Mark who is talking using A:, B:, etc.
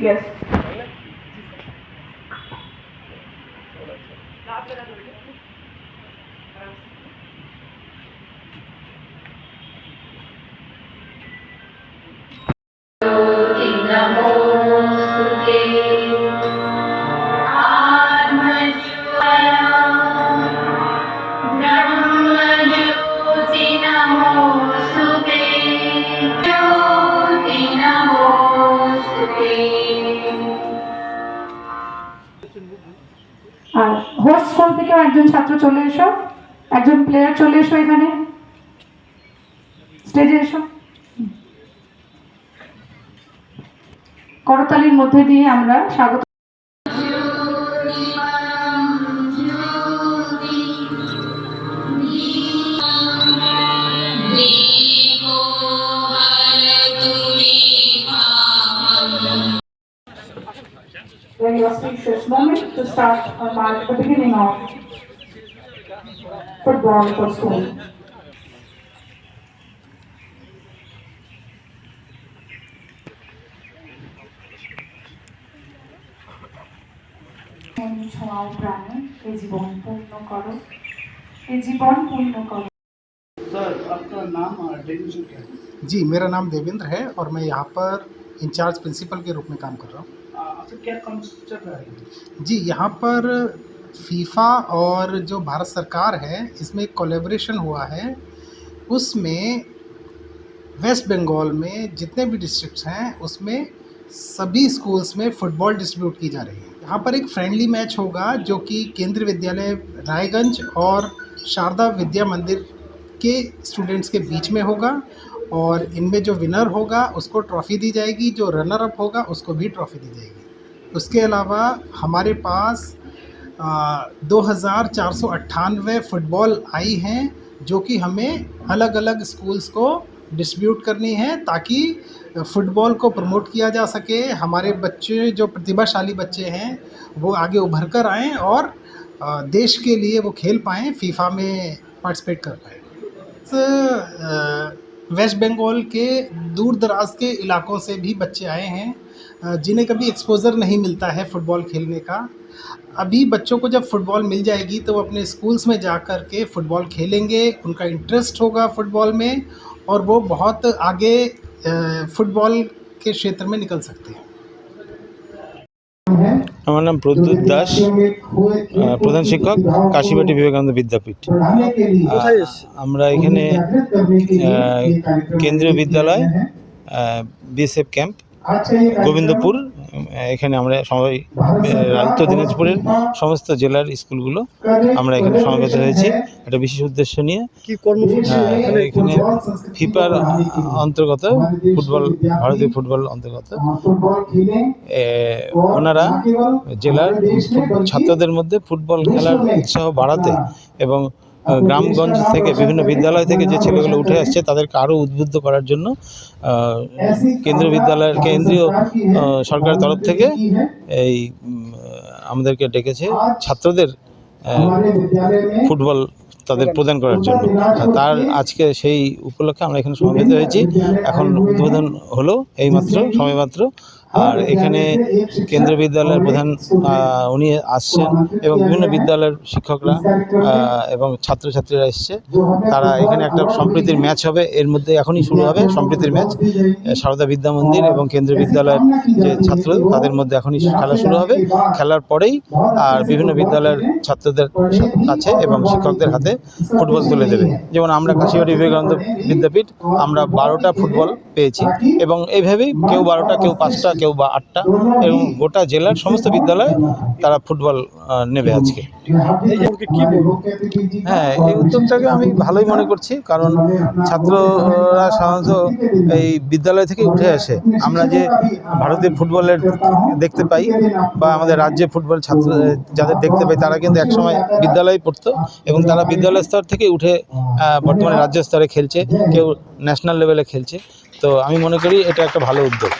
A: yes. একজন ছাত্র চলে এসো। একজন প্লেয়ার চলে এসো এখানে। স্টেজে এসো। করতালির মধ্যে দিয়ে আমরা স্বাগত very auspicious moment to start or mark the beginning of football for school. ছোঁয়াও প্রাণে এ জীবন পূর্ণ করো এ জীবন পূর্ণ করো
B: सर आपका नाम और डेजिग्नेशन क्या है
C: जी मेरा नाम देवेंद्र है और मैं यहाँ पर इंचार्ज प्रिंसिपल के रूप में काम कर रहा हूँ
B: आ, क्या है?
C: जी, यहाँ पर फीफा और जो भारत सरकार है, इसमें एक कोलेब्रेशन हुआ है। उसमें वेस्ट बंगाल में जितने भी डिस्ट्रिक्ट्स हैं, उसमें सभी स्कूल्स में फुटबॉल डिस्ट्रीब्यूट की जा रही है। यहाँ पर एक फ्रेंडली मैच होगा, जो कि केंद्रीय विद्यालय रायगंज और शारदा विद्या मंदिर के स्टूडेंट्स के बीच में होगा और इनमें जो विनर होगा, उसको ट्रॉफ़ी दी जाएगी, जो रनर अप होगा, उसको भी ट्रॉफ़ी दी जाएगी। उसके अलावा हमारे पास दो हज़ार चार सौ अट्ठानवे फुटबॉल आई हैं जो कि हमें अलग अलग स्कूल्स को डिस्ट्रीब्यूट करनी है ताकि फुटबॉल को प्रमोट किया जा सके। हमारे बच्चे जो प्रतिभाशाली बच्चे हैं वो आगे उभर कर आएँ और देश के लिए वो खेल पाएँ फीफा में पार्टिसिपेट कर पाएँ। अ, वेस्ट बंगाल के दूर दराज के इलाकों से भी बच्चे आए हैं। जिन्हें कभी एक्सपोज़र नहीं मिलता है फ़ुटबॉल खेलने का अभी बच्चों को जब फ़ुटबॉल मिल जाएगी तो वो अपने स्कूल्स में जा कर के फ़ुटबॉल खेलेंगे उनका इंटरेस्ट होगा फ़ुटबॉल में और वो बहुत आगे अ, फुटबॉल के क्षेत्र में निकल सकते हैं
D: আমার নাম প্রদ্যুৎ দাস আহ, প্রধান শিক্ষক কাশীবাটি বিবেকানন্দ বিদ্যাপীঠ আহ, আমরা এখানে আহ, কেন্দ্রীয় বিদ্যালয় বিএসএফ ক্যাম্প Gobindpur এখানে আমরা সবাই উত্তর দিনাজপুরের সমস্ত জেলার স্কুলগুলো আমরা এখানে সমবেত হয়েছি। একটা বিশেষ উদ্দেশ্য নিয়ে
B: কি
D: হ্যাঁ,
B: এখানে?
D: এখানে ফিফার অন্তর্গত ফুটবল ভারতীয় ফুটবল অন্তর্গত। ওনারা জেলার ছাত্রদের মধ্যে ফুটবল খেলার উৎসাহ বাড়াতে এবং আহ, গ্রামগঞ্জ থেকে বিভিন্ন বিদ্যালয় থেকে যে ছেলেগুলো উঠে আসছে, তাদেরকে আরও উদ্বুদ্ধ করার জন্য কেন্দ্রীয় বিদ্যালয়ের কেন্দ্রীয় সরকারের তরফ থেকে এই আমাদেরকে ডেকেছে ছাত্রদের ফুটবল তাদের প্রদান করার জন্য। তার আজকে সেই উপলক্ষে আমরা এখানে সমবেত হয়েছি। এখন উদ্বোধন হলো এইমাত্র, সময়মাত্র। আর এখানে কেন্দ্রীয় বিদ্যালয়ের প্রধান উনি আসছেন এবং বিভিন্ন বিদ্যালয়ের শিক্ষকরা এবং ছাত্রছাত্রীরা এসছে। তারা এখানে একটা সম্প্রীতির ম্যাচ হবে। এর মধ্যে এখনই শুরু হবে সম্প্রীতির ম্যাচ। সারদা বিদ্যা মন্দির এবং কেন্দ্রীয় বিদ্যালয়ের যে ছাত্র, তাদের মধ্যে এখনই খেলা শুরু হবে। খেলার পরেই আর বিভিন্ন বিদ্যালয়ের ছাত্রদের কাছে এবং শিক্ষকদের হাতে ফুটবল তুলে দেবে। যেমন আমরা কাশিবাড়ি বিবেকানন্দ বিদ্যাপীঠ, আমরা বারোটা ফুটবল পেয়েছি। এবং এইভাবেই কেউ বারোটা, কেউ পাঁচটা কেউ বা আটটা এবং গোটা জেলার সমস্ত বিদ্যালয় তারা ফুটবল নেবে আজকে। হ্যাঁ এই উদ্যোগটাকে আমি ভালোই মনে করছি কারণ ছাত্ররা সাধারণত এই বিদ্যালয় থেকে উঠে আসে। আমরা যে ভারতীয় ফুটবলের দেখতে পাই বা আমাদের রাজ্যে ফুটবল ছাত্র যাদের দেখতে পাই তারা কিন্তু একসময় বিদ্যালয়ে পড়তো এবং তারা বিদ্যালয় স্তর থেকে উঠে বর্তমানে রাজ্য স্তরে খেলছে কেউ ন্যাশনাল লেভেলে খেলছে। তো আমি মনে করি এটা একটা ভালো উদ্যোগ।